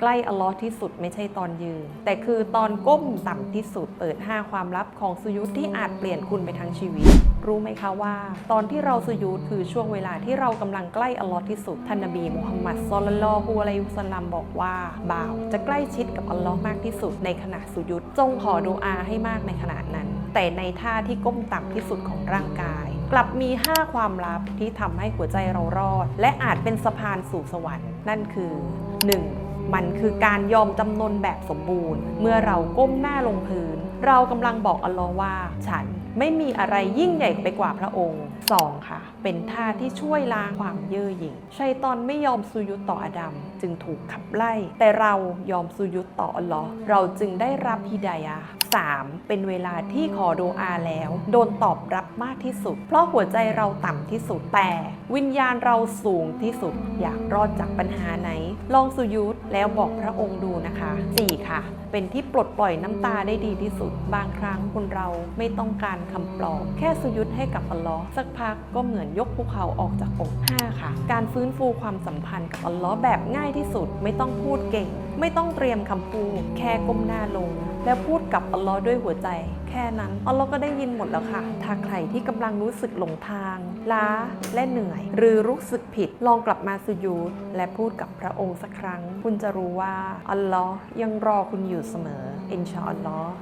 ใกล้อัลลอฮ์ที่สุดไม่ใช่ตอนยืน แต่คือตอนก้มต่ำที่สุด เปิด 5 ความลับของสุยุทธที่อาจเปลี่ยนคุณไปทั้งชีวิต รู้ไหมคะว่า ตอนที่เราสุยุทธคือช่วงเวลาที่เรากำลังใกล้อัลลอฮ์ที่สุดท่านนบีมุฮัมมัดซอลลัลลอฮุอะลัยฮิวะสัลลัมบอกว่า บ่าวจะใกล้ชิดกับอัลลอฮ์มากที่สุดในขณะสุยุทธจงขอดูอาให้มากในขณะนั้น แต่ในท่าที่ก้มต่ำที่สุดของร่างกาย กลับมี 5 ความลับที่ทำให้หัวใจเรารอด และอาจเป็นสะพานสู่สวรรค์นั่นคือ 1. มันคือการยอมจำนนแบบสมบูรณ์ เมื่อเราก้มหน้าลงพื้น เรากำลังบอกอัลลอฮ์ว่า ฉันไม่มีอะไรยิ่งใหญ่ไปกว่าพระองค์ 2. ค่ะ เป็นท่าที่ช่วยล้างความเย่อหยิ่งชัยตอนไม่ยอมสุยุตต่ออาดัมจึงถูกขับไล่ แต่เรายอมสุยุตต่ออัลลอฮ์เราจึงได้รับฮิดายะห์ 3. เป็นเวลาที่ขอโดอาแล้ว โดนตอบรับมากที่สุด เพราะหัวใจเราต่ำที่สุดแต่ วิญญาณเราสูงที่สุดอยากรอดจากปัญหาไหน ลองสุยุตแล้วบอกพระองค์ดูนะคะ 4. ค่ะ เป็นที่ปลดปล่อยน้ำตาได้ดีที่สุด บางครั้งคนเราไม่ต้องการคำปลอบ แค่สุยุตให้กับอัลลอฮ์สักพักก็เหมือนยกภูเขาออกจากอก 5. ค่ะ การฟื้นฟูความสัมพันธ์กับอัลลอฮ์แบบง่ายที่สุดไม่ต้องพูดเก่ง ไม่ต้องเตรียมคำพูด แค่ก้มหน้าลง แล้วพูดกับอัลลอฮ์ด้วยหัวใจ แค่นั้นอัลลอฮ์ก็ได้ยินหมดแล้วค่ะ ถ้าใครที่กำลังรู้สึกหลงทาง ล้าและเหนื่อย หรือรู้สึกผิดลองกลับมาสุญูดและพูดกับพระองค์สักครั้ง คุณจะรู้ว่าอัลลอฮ์ยังรอคุณอยู่เสมออินชาอัลลอฮ์